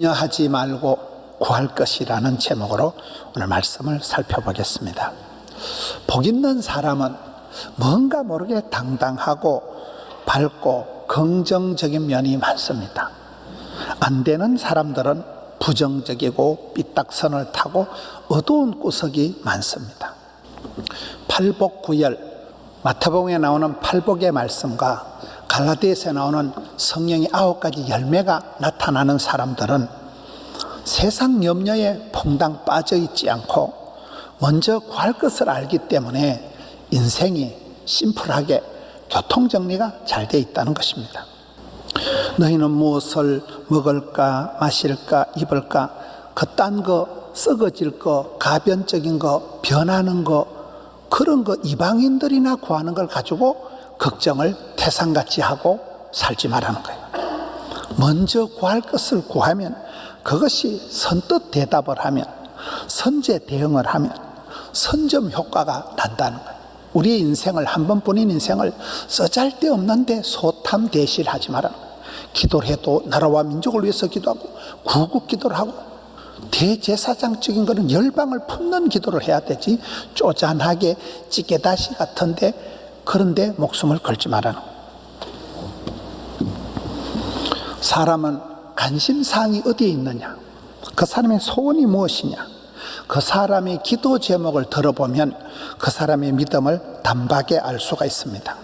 염려하지 말고 구할 것이라는 제목으로 오늘 말씀을 살펴보겠습니다. 복 있는 사람은 뭔가 모르게 당당하고 밝고 긍정적인 면이 많습니다. 안 되는 사람들은 부정적이고 삐딱선을 타고 어두운 구석이 많습니다. 팔복구열 마태복음에 나오는 팔복의 말씀과 갈라디아서에 나오는 성령의 아홉 가지 열매가 나타나는 사람들은 세상 염려에 퐁당 빠져 있지 않고 먼저 구할 것을 알기 때문에 인생이 심플하게 교통정리가 잘 돼 있다는 것입니다. 너희는 무엇을 먹을까, 마실까, 입을까, 그딴 거, 썩어질 거, 가변적인 거, 변하는 거, 그런 거 이방인들이나 구하는 걸 가지고 걱정을 태산같이 하고 살지 말라는 거예요. 먼저 구할 것을 구하면 그것이 선뜻 대답을 하면 선제 대응을 하면 선점 효과가 난다는 거예요. 우리의 인생을 한 번뿐인 인생을 써잘데 없는데 소탐 대실하지 말라는 거예요. 기도를 해도 나라와 민족을 위해서 기도하고 구국 기도를 하고 대제사장적인 것은 열방을 품는 기도를 해야 되지 쪼잔하게 찌개다시 같은데 그런데 목숨을 걸지 말라는 사람은 관심사항이 어디에 있느냐? 그 사람의 소원이 무엇이냐? 그 사람의 기도 제목을 들어보면 그 사람의 믿음을 단박에 알 수가 있습니다.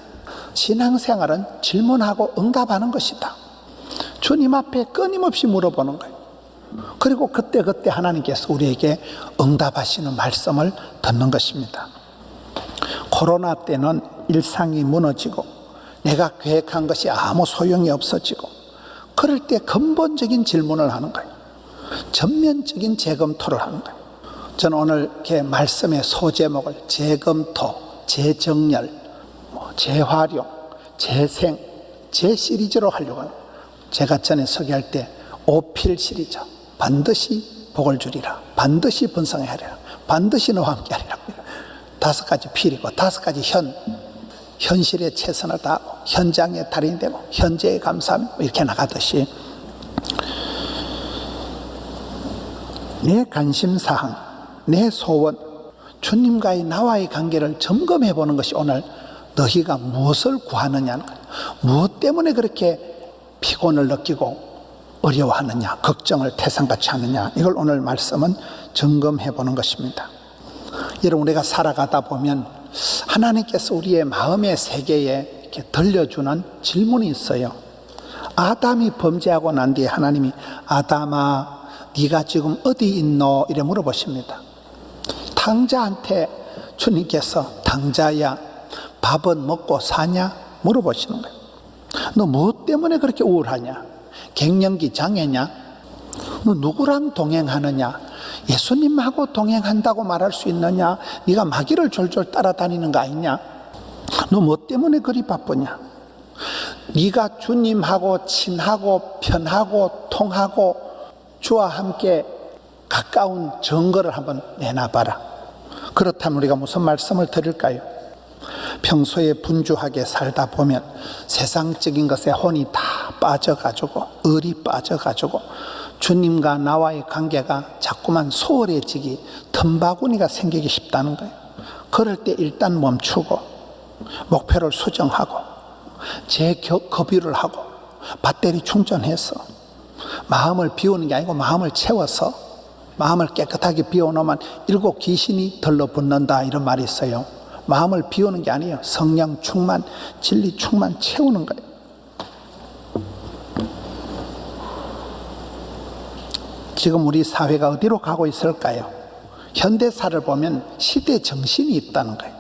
신앙생활은 질문하고 응답하는 것이다. 주님 앞에 끊임없이 물어보는 거예요. 그리고 그때그때 하나님께서 우리에게 응답하시는 말씀을 듣는 것입니다. 코로나 때는 일상이 무너지고 내가 계획한 것이 아무 소용이 없어지고 그럴 때 근본적인 질문을 하는 거예요. 전면적인 재검토를 하는 거예요. 저는 오늘 이렇게 말씀의 소제목을 재검토, 재정렬, 뭐 재활용, 재생, 재시리즈로 하려고 합니다. 제가 전에 소개할 때 오필 시리즈 반드시 복을 주리라 반드시 번성해 하리라 반드시 너와 함께 하리라 다섯 가지 필이고 다섯 가지 현 현실에 최선을 다하고 현장에 달인이 되고 현재에 감사하며 이렇게 나가듯이 내 관심사항 내 소원 주님과의 나와의 관계를 점검해 보는 것이 오늘 너희가 무엇을 구하느냐는 거예요 무엇 때문에 그렇게 피곤을 느끼고 어려워하느냐, 걱정을 태산같이 하느냐, 이걸 오늘 말씀은 점검해 보는 것입니다. 여러분, 우리가 살아가다 보면 하나님께서 우리의 마음의 세계에 이렇게 들려주는 질문이 있어요. 아담이 범죄하고 난 뒤에 하나님이 아담아, 네가 지금 어디 있노? 이래 물어보십니다. 탕자한테 주님께서 탕자야, 밥은 먹고 사냐? 물어보시는 거예요. 너 무엇 때문에 그렇게 우울하냐? 갱년기 장애냐? 너 누구랑 동행하느냐? 예수님하고 동행한다고 말할 수 있느냐? 네가 마귀를 졸졸 따라다니는 거 아니냐? 너 뭐 때문에 그리 바쁘냐? 네가 주님하고 친하고 편하고 통하고 주와 함께 가까운 증거를 한번 내놔봐라. 그렇다면 우리가 무슨 말씀을 드릴까요? 평소에 분주하게 살다 보면 세상적인 것에 혼이 다 빠져가지고 을이 빠져가지고 주님과 나와의 관계가 자꾸만 소홀해지기 틈바구니가 생기기 쉽다는 거예요. 그럴 때 일단 멈추고 목표를 수정하고 재급유를 하고 배터리 충전해서 마음을 비우는 게 아니고 마음을 채워서 마음을 깨끗하게 비워놓으면 일곱 귀신이 들러붙는다 이런 말이 있어요. 마음을 비우는 게 아니에요. 성령 충만, 진리 충만 채우는 거예요. 지금 우리 사회가 어디로 가고 있을까요? 현대사를 보면 시대 정신이 있다는 거예요.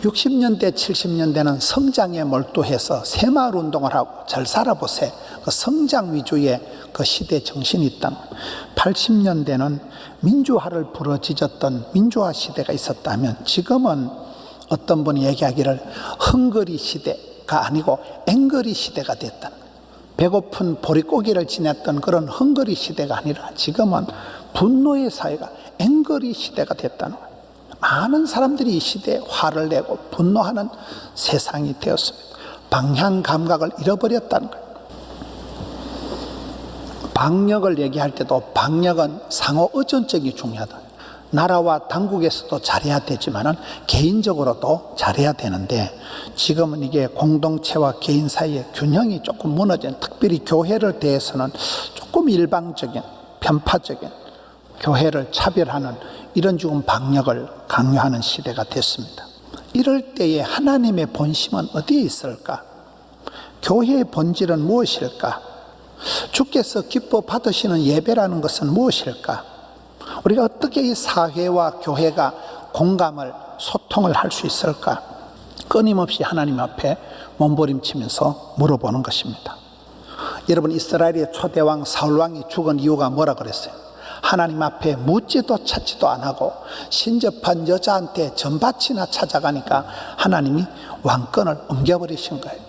60년대, 70년대는 성장에 몰두해서 새마을 운동을 하고 잘 살아보세요. 그 성장 위주의 그 시대 정신이 있다는 거예요. 80년대는 민주화를 부러지졌던 민주화 시대가 있었다면 지금은 어떤 분이 얘기하기를 헝거리 시대가 아니고 앵거리 시대가 됐다는 거예요. 배고픈 보릿고기를 지냈던 그런 헝거리 시대가 아니라 지금은 분노의 사회가 앵거리 시대가 됐다는 거예요. 많은 사람들이 이 시대에 화를 내고 분노하는 세상이 되었습니다. 방향 감각을 잃어버렸다는 거예요. 방역을 얘기할 때도 방역은 상호 의존적이 중요하다. 나라와 당국에서도 잘해야 되지만은 개인적으로도 잘해야 되는데 지금은 이게 공동체와 개인 사이의 균형이 조금 무너진 특별히 교회를 대해서는 조금 일방적인 편파적인 교회를 차별하는 이런 지금 방역을 강요하는 시대가 됐습니다. 이럴 때에 하나님의 본심은 어디에 있을까? 교회의 본질은 무엇일까? 주께서 기뻐 받으시는 예배라는 것은 무엇일까? 우리가 어떻게 이 사회와 교회가 공감을 소통을 할 수 있을까? 끊임없이 하나님 앞에 몸부림치면서 물어보는 것입니다. 여러분 이스라엘의 초대왕 사울왕이 죽은 이유가 뭐라 그랬어요? 하나님 앞에 묻지도 찾지도 안 하고 신접한 여자한테 전밭이나 찾아가니까 하나님이 왕권을 옮겨버리신 거예요.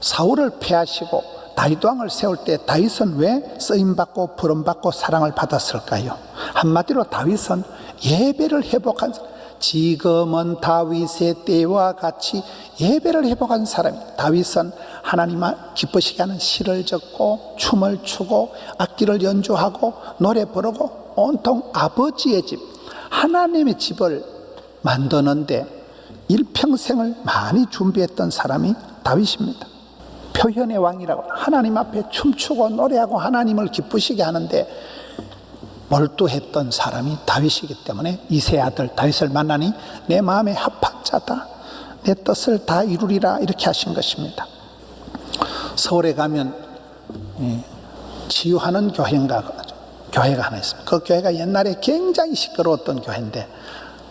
사울을 패하시고 다윗 왕을 세울 때 다윗은 왜 쓰임 받고 부름 받고 사랑을 받았을까요? 한마디로 다윗은 예배를 회복한. 지금은 다윗의 때와 같이 예배를 회복한 사람이 다윗은 하나님 기쁘시게 하는 시를 적고 춤을 추고 악기를 연주하고 노래 부르고 온통 아버지의 집 하나님의 집을 만드는데 일평생을 많이 준비했던 사람이 다윗입니다. 표현의 왕이라고 하나님 앞에 춤추고 노래하고 하나님을 기쁘시게 하는데 몰두했던 사람이 다윗이기 때문에 이세 아들 다윗을 만나니 내 마음에 합한 자다. 내 뜻을 다 이루리라 이렇게 하신 것입니다. 서울에 가면 예, 치유하는 교회인가 교회가 하나 있습니다. 그 교회가 옛날에 굉장히 시끄러웠던 교회인데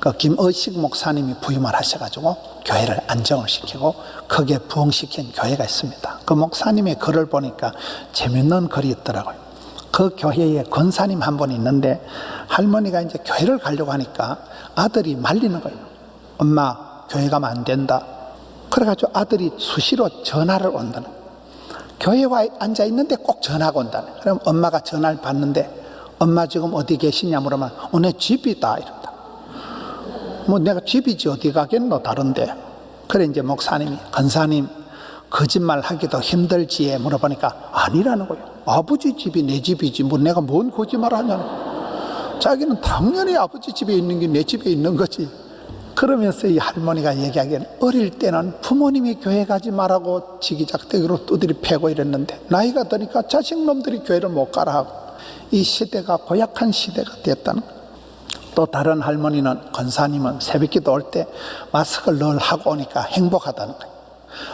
그 김의식 목사님이 부임을 하셔가지고 교회를 안정을 시키고 크게 부흥시킨 교회가 있습니다. 그 목사님의 글을 보니까 재밌는 글이 있더라고요. 그 교회에 권사님 한 분 있는데 할머니가 이제 교회를 가려고 하니까 아들이 말리는 거예요. 엄마, 교회 가면 안 된다. 그래가지고 아들이 수시로 전화를 온다는 거예요. 교회에 앉아 있는데 꼭 전화가 온다는. 그럼 엄마가 전화를 받는데 엄마 지금 어디 계시냐 물으면 오늘 집이다. 이런다. 뭐 내가 집이지 어디 가겠노? 다른데. 그래 이제 목사님이 권사님 거짓말 하기도 힘들지에 물어보니까 아니라는 거예요. 아버지 집이 내 집이지. 뭐 내가 뭔 거짓말 거예요. 자기는 당연히 아버지 집에 있는 게 내 집에 있는 거지. 그러면서 이 할머니가 얘기하기에는 어릴 때는 부모님이 교회 가지 말라고 지기작대기로 두드리 패고 이랬는데 나이가 드니까 자식놈들이 교회를 못 가라 하고 이 시대가 고약한 시대가 됐다는 거예요 또 다른 할머니는 권사님은 새벽기도 올 때 마스크를 늘 하고 오니까 행복하다는 거예요.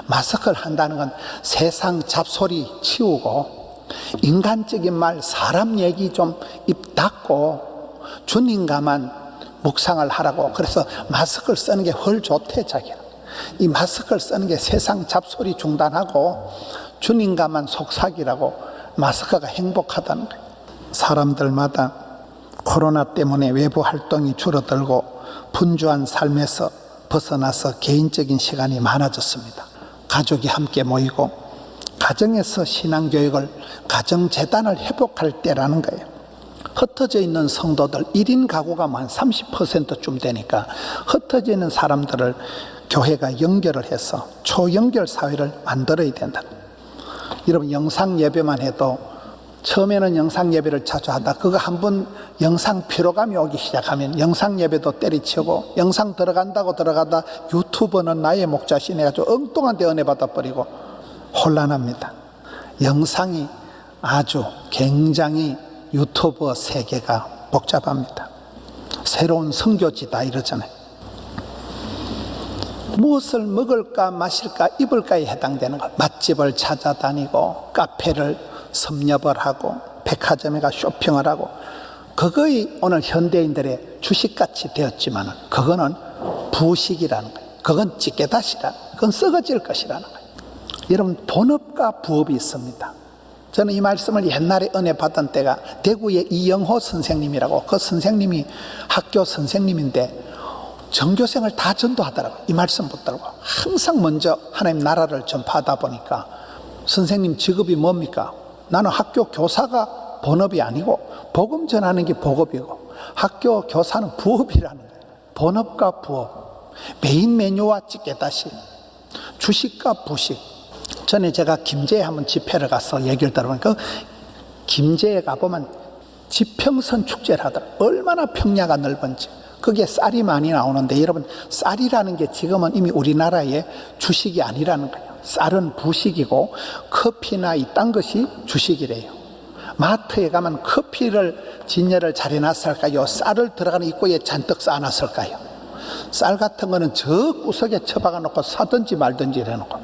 마스크를 한다는 건 세상 잡소리 치우고 인간적인 말, 사람 얘기 좀 입 닫고 주님과만 묵상을 하라고 그래서 마스크를 쓰는 게헐 좋대 자기야. 이 마스크를 쓰는 게 세상 잡소리 중단하고 주님과만 속삭이라고 마스크가 행복하다는 거예요. 사람들마다 코로나 때문에 외부 활동이 줄어들고 분주한 삶에서 벗어나서 개인적인 시간이 많아졌습니다. 가족이 함께 모이고 가정에서 신앙교육을 가정재단을 회복할 때라는 거예요. 흩어져 있는 성도들 1인 가구가 한 30%쯤 되니까 흩어져 있는 사람들을 교회가 연결을 해서 초연결 사회를 만들어야 된다. 여러분 영상 예배만 해도 처음에는 영상 예배를 자주 하다 그거 한 번 영상 피로감이 오기 시작하면 영상 예배도 때리치고 영상 들어간다고 들어가다 유튜버는 나의 목자신 해가지고 엉뚱한 데 은혜 받아버리고 혼란합니다. 영상이 아주 굉장히 유튜버 세계가 복잡합니다. 새로운 성교지다 이러잖아요. 무엇을 먹을까 마실까 입을까에 해당되는 것 맛집을 찾아다니고 카페를 섭렵을 하고 백화점에 가 쇼핑을 하고 그거이 오늘 현대인들의 주식같이 되었지만 그거는 부식이라는 거예요. 그건 찌개다시라. 그건 썩어질 것이라는 거예요. 여러분 본업과 부업이 있습니다. 저는 이 말씀을 옛날에 은혜 받던 때가 대구의 이영호 선생님이라고 그 선생님이 학교 선생님인데 전교생을 다 전도하더라고요. 이 말씀 붙더라고 항상 먼저 하나님 나라를 전파하다 보니까 선생님 직업이 뭡니까? 나는 학교 교사가 본업이 아니고 복음 전하는 게 복업이고 학교 교사는 부업이라는 거예요. 본업과 부업. 메인 메뉴와 찌개다시. 주식과 부식. 전에 제가 김제에 한번 집회를 가서 얘기를 들어보니까 김제에 가보면 지평선 축제를 하더라. 얼마나 평야가 넓은지. 그게 쌀이 많이 나오는데 여러분 쌀이라는 게 지금은 이미 우리나라의 주식이 아니라는 거예요. 쌀은 부식이고 커피나 이딴 것이 주식이래요. 마트에 가면 커피를 진열을 잘 해놨을까요? 쌀을 들어가는 입구에 잔뜩 쌓아놨을까요? 쌀 같은 거는 저 구석에 처박아 놓고 사든지 말든지 해놓고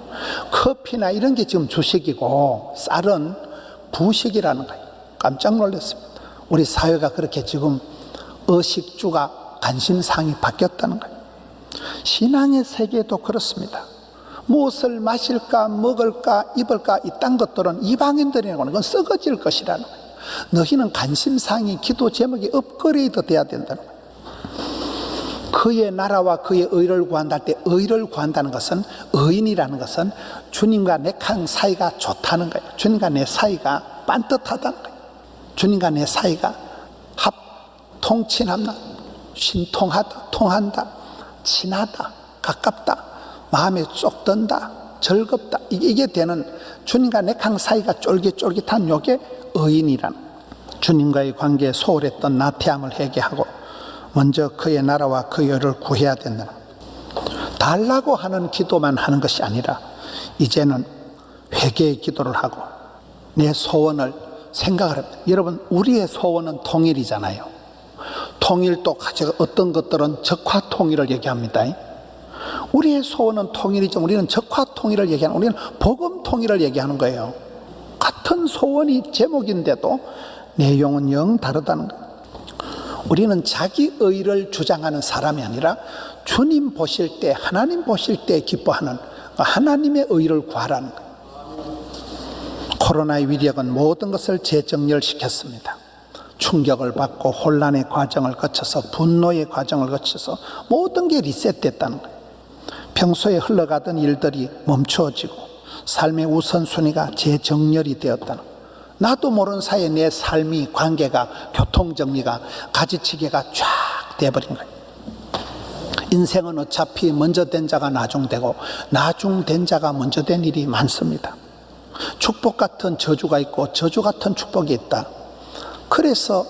커피나 이런 게 지금 주식이고 쌀은 부식이라는 거예요. 깜짝 놀랐습니다. 우리 사회가 그렇게 지금 의식주가 관심사항이 바뀌었다는 거예요. 신앙의 세계도 그렇습니다. 무엇을 마실까, 먹을까, 입을까, 이딴 것들은 이방인들이라는 건 썩어질 것이라는 거예요. 너희는 관심사항이 기도 제목이 업그레이드 돼야 된다는. 그의 나라와 그의 의를 구한다 할 때 의를 구한다는 것은 의인이라는 것은 주님과 내칸 사이가 좋다는 거예요. 주님과 내 사이가 반듯하다는 거예요. 주님과 내 사이가 합, 통친합나, 신통하다, 통한다, 친하다, 가깝다, 마음에 쏙 든다, 즐겁다. 이게, 이게 되는 주님과 내칸 사이가 쫄깃쫄깃한 요게 의인이라는 주님과의 관계에 소홀했던 나태함을 회개하고 먼저 그의 나라와 그의 의를 구해야 된다. 달라고 하는 기도만 하는 것이 아니라 이제는 회개의 기도를 하고 내 소원을 생각을 합니다. 여러분 우리의 소원은 통일이잖아요. 통일도 가져 어떤 것들은 적화 통일을 얘기합니다. 우리의 소원은 통일이죠. 우리는 적화 통일을 얘기하는 우리는 복음 통일을 얘기하는 거예요. 같은 소원이 제목인데도 내용은 영 다르다는 거예요. 우리는 자기 의를 주장하는 사람이 아니라 주님 보실 때, 하나님 보실 때 기뻐하는 하나님의 의를 구하라는 거예요. 코로나의 위력은 모든 것을 재정렬시켰습니다. 충격을 받고 혼란의 과정을 거쳐서 분노의 과정을 거쳐서 모든 게 리셋됐다는 거예요. 평소에 흘러가던 일들이 멈추어지고 삶의 우선순위가 재정렬이 되었다는. 나도 모르는 사이에 내 삶이 관계가 교통정리가 가지치기가 쫙 돼버린 거예요. 인생은 어차피 먼저 된 자가 나중되고 나중된 자가 먼저 된 일이 많습니다. 축복 같은 저주가 있고 저주 같은 축복이 있다. 그래서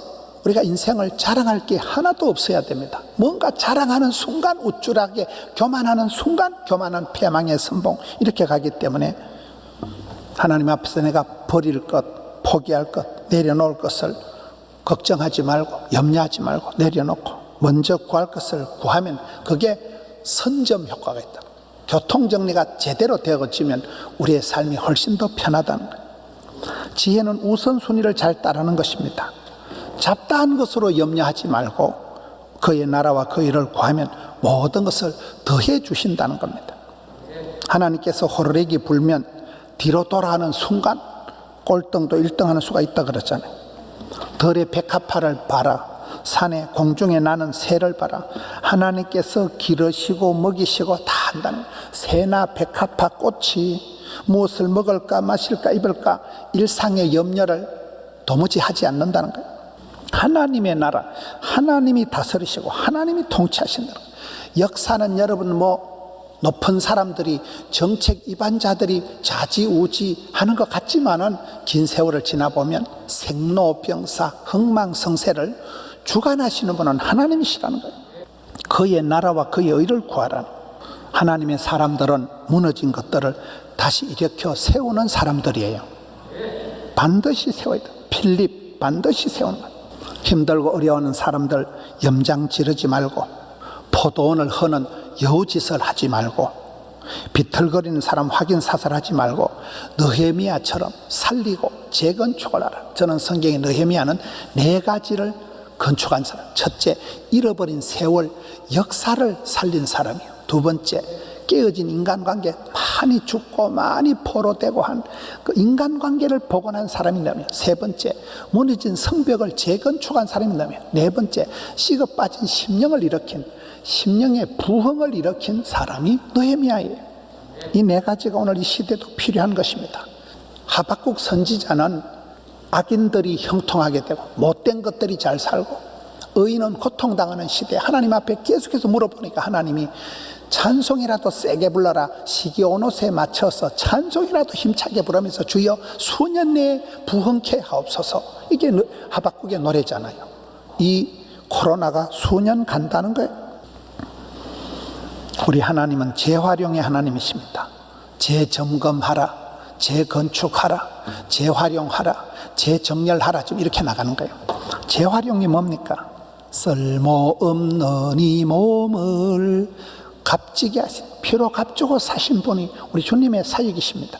우리가 인생을 자랑할 게 하나도 없어야 됩니다. 뭔가 자랑하는 순간 우쭐하게 교만하는 순간 교만한 패망의 선봉 이렇게 가기 때문에 하나님 앞에서 내가 버릴 것, 포기할 것, 내려놓을 것을 걱정하지 말고 염려하지 말고 내려놓고 먼저 구할 것을 구하면 그게 선점 효과가 있다. 교통 정리가 제대로 되어지면 우리의 삶이 훨씬 더 편하다는 거예요. 지혜는 우선순위를 잘 따르는 것입니다. 잡다한 것으로 염려하지 말고 그의 나라와 그 일을 구하면 모든 것을 더해 주신다는 겁니다. 하나님께서 호르렉이 불면 뒤로 돌아가는 순간 꼴등도 1등하는 수가 있다 그랬잖아요. 덜의 백합화를 봐라. 산에 공중에 나는 새를 봐라. 하나님께서 기르시고 먹이시고 다 한다는 새나 백합화 꽃이 무엇을 먹을까 마실까 입을까 일상의 염려를 도무지 하지 않는다는 거예요. 하나님의 나라, 하나님이 다스리시고 하나님이 통치하신다는 거예요. 역사는 여러분 뭐 높은 사람들이 정책 위반자들이 자지우지 하는 것 같지만은 긴 세월을 지나보면 생로병사 흥망성쇠를 주관하시는 분은 하나님이시라는 거예요. 그의 나라와 그의 의를 구하라. 하나님의 사람들은 무너진 것들을 다시 일으켜 세우는 사람들이에요. 반드시 세워야 돼. 필립 반드시 세우는. 힘들고 어려워하는 사람들 염장 지르지 말고 포도원을 허는 여우짓을 하지 말고 비틀거리는 사람 확인 사살하지 말고 느헤미야처럼 살리고 재건축을 하라. 저는 성경의 느헤미야는 네 가지를 건축한 사람. 첫째, 잃어버린 세월 역사를 살린 사람이요. 두 번째, 깨어진 인간관계 많이 죽고 많이 포로되고 한 그 인간관계를 복원한 사람이라며 세 번째 무너진 성벽을 재건축한 사람이라며 네 번째 식어 빠진 심령을 일으킨 심령의 부흥을 일으킨 사람이 느헤미야예요. 이 네 가지가 오늘 이 시대도 필요한 것입니다. 하박국 선지자는 악인들이 형통하게 되고 못된 것들이 잘 살고 의인은 고통당하는 시대에 하나님 앞에 계속해서 물어보니까 하나님이 찬송이라도 세게 불러라. 시기 온옷에 맞춰서 찬송이라도 힘차게 부르면서 주여 수년 내에 부흥케 하옵소서. 이게 하박국의 노래잖아요. 이 코로나가 수년 간다는 거예요. 우리 하나님은 재활용의 하나님이십니다. 재점검하라. 재건축하라. 재활용하라. 재정렬하라. 좀 이렇게 나가는 거예요. 재활용이 뭡니까? 쓸모없는 이 몸을 값지게 하신 피로 값주고 사신 분이 우리 주님의 사역이십니다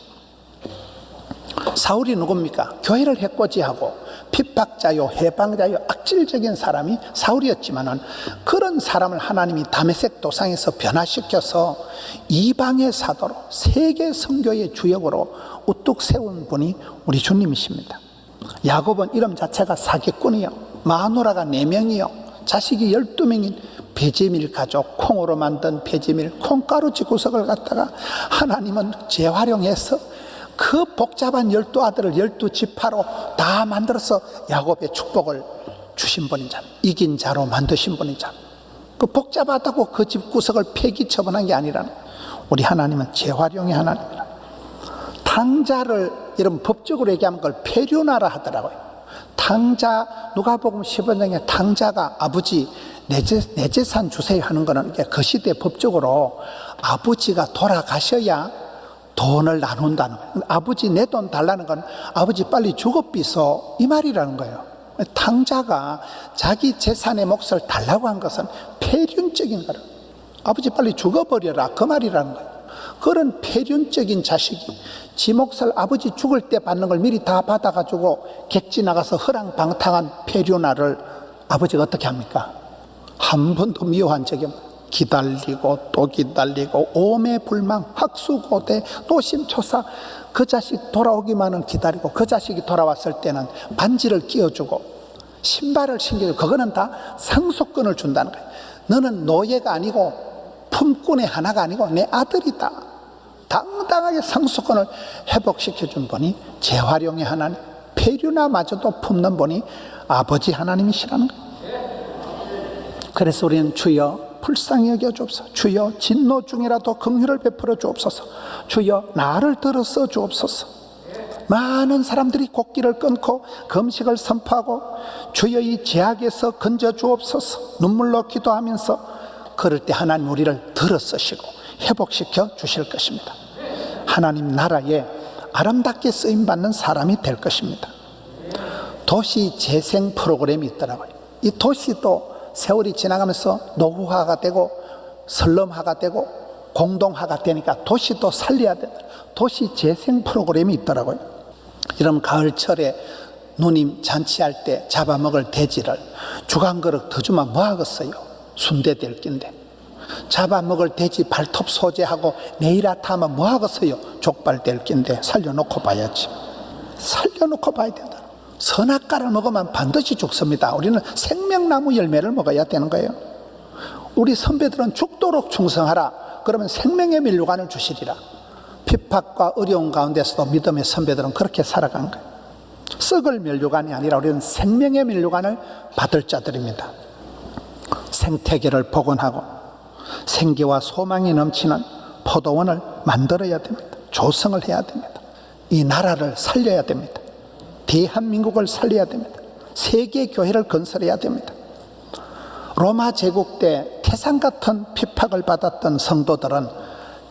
사울이 누굽니까? 교회를 해코지하고 핍박자요 해방자요 악질적인 사람이 사울이었지만은 그런 사람을 하나님이 다메섹 도상에서 변화시켜서 이방의 사도로 세계 선교의 주역으로 우뚝 세운 분이 우리 주님이십니다. 야곱은 이름 자체가 사기꾼이요 마누라가 네 명이요 자식이 열두 명인 베제밀 가족 콩으로 만든 베제밀 콩가루지 구석을 갖다가 하나님은 재활용해서 그 복잡한 열두 아들을 열두 지파로 다 만들어서 야곱의 축복을 주신 분인 자 이긴 자로 만드신 분인 자 그 복잡하다고 그 집 구석을 폐기 처분한 게 아니라 우리 하나님은 재활용의 하나님이라. 탕자를 이런 법적으로 얘기하면 그걸 폐륜하라 하더라고요 탕자 누가복음 15장에 탕자가 아버지 내, 재, 내 재산 주세요 하는 거는 그 시대 법적으로 아버지가 돌아가셔야 돈을 나눈다는 거예요. 아버지 내 돈 달라는 건 아버지 빨리 죽어 삐서 이 말이라는 거예요. 탕자가 자기 재산의 몫을 달라고 한 것은 폐륜적인 거라. 아버지 빨리 죽어버려라 그 말이라는 거예요. 그런 폐륜적인 자식이 지 몫을 아버지 죽을 때 받는 걸 미리 다 받아가지고 객지 나가서 허랑방탕한 폐륜아를 아버지가 어떻게 합니까? 한 번도 미워한 적이 없어요. 기다리고 또 기다리고 오매불망 학수고대 노심초사 그 자식 돌아오기만은 기다리고 그 자식이 돌아왔을 때는 반지를 끼워주고 신발을 신겨주고 그거는 다 상속권을 준다는 거예요 너는 노예가 아니고 품꾼의 하나가 아니고 내 아들이다 당당하게 상속권을 회복시켜 준 분이 재활용의 하나님 폐류나마저도 품는 분이 아버지 하나님이시라는 그래서 우리는 주여 불쌍히 여겨 주옵소서. 주여 진노 중이라도 긍휼을 베풀어 주옵소서. 주여 나를 들어서 주옵소서. 많은 사람들이 곡기를 끊고 금식을 선포하고 주여 이 제약에서 건져 주옵소서. 눈물로 기도하면서 그럴 때 하나님 우리를 들어서시고 회복시켜 주실 것입니다 하나님 나라에 아름답게 쓰임 받는 사람이 될 것입니다 도시 재생 프로그램이 있더라고요 이 도시도 세월이 지나가면서 노후화가 되고 설럼화가 되고 공동화가 되니까 도시도 살려야 된다. 도시 재생 프로그램이 있더라고요. 여러분 가을철에 누님 잔치할 때 잡아먹을 돼지를 주간 그릇 더 주면 뭐 하겠어요? 순대 될 낀데 잡아먹을 돼지 발톱 소재하고 네일 아트 하면 뭐 하겠어요? 족발 될 낀데 살려놓고 봐야지. 살려놓고 봐야 된다. 선악과를 먹으면 반드시 죽습니다. 우리는 생명나무 열매를 먹어야 되는 거예요. 우리 선배들은 죽도록 충성하라. 그러면 생명의 밀류관을 주시리라. 핍박과 어려운 가운데서도 믿음의 선배들은 그렇게 살아간 거예요. 썩을 밀류관이 아니라 우리는 생명의 밀류관을 받을 자들입니다. 생태계를 복원하고 생기와 소망이 넘치는 포도원을 만들어야 됩니다. 조성을 해야 됩니다. 이 나라를 살려야 됩니다. 대한민국을 살려야 됩니다. 세계 교회를 건설해야 됩니다. 로마 제국 때 태산 같은 핍박을 받았던 성도들은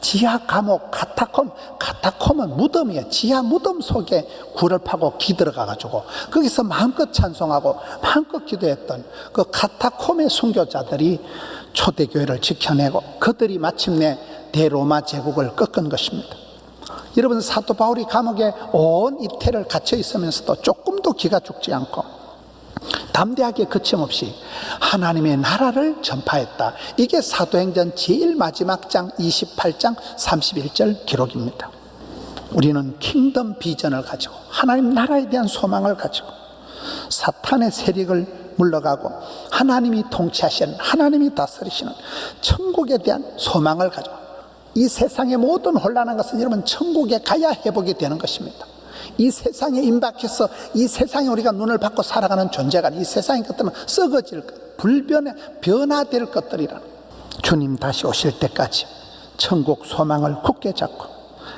지하 감옥 카타콤 카타콤은 무덤이에요. 지하 무덤 속에 굴을 파고 기들어가 가지고 거기서 마음껏 찬송하고 마음껏 기도했던 그 카타콤의 순교자들이 초대교회를 지켜내고 그들이 마침내 대로마 제국을 꺾은 것입니다. 여러분 사도 바울이 감옥에 온 이태를 갇혀 있으면서도 조금도 기가 죽지 않고 담대하게 거침없이 하나님의 나라를 전파했다. 이게 사도행전 제일 마지막 장 28장 31절 기록입니다. 우리는 킹덤 비전을 가지고 하나님 나라에 대한 소망을 가지고 사탄의 세력을 물러가고 하나님이 통치하시는 하나님이 다스리시는 천국에 대한 소망을 가지고 이 세상의 모든 혼란한 것은 여러분 천국에 가야 회복이 되는 것입니다. 이 세상에 임박해서 이 세상에 우리가 눈을 받고 살아가는 존재가 이 세상의 것들은 썩어질 것, 불변에 변화될 것들이라. 주님 다시 오실 때까지 천국 소망을 굳게 잡고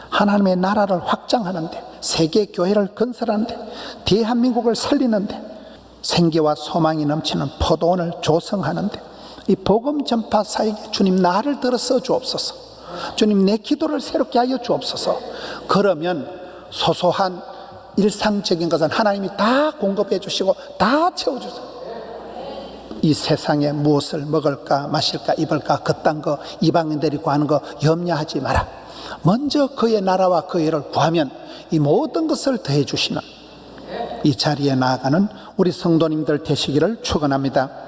하나님의 나라를 확장하는데 세계 교회를 건설하는데 대한민국을 살리는데 생기와 소망이 넘치는 포도원을 조성하는데 이 복음 전파 사역에 주님 나를 들어 써 주옵소서. 주님 내 기도를 새롭게 하여 주옵소서. 그러면 소소한 일상적인 것은 하나님이 다 공급해 주시고 다 채워 주세요. 이 세상에 무엇을 먹을까 마실까 입을까 그딴 거 이방인들이 구하는 거 염려하지 마라. 먼저 그의 나라와 그의 를 구하면 이 모든 것을 더해 주시는 이 자리에 나아가는 우리 성도님들 되시기를 축원합니다.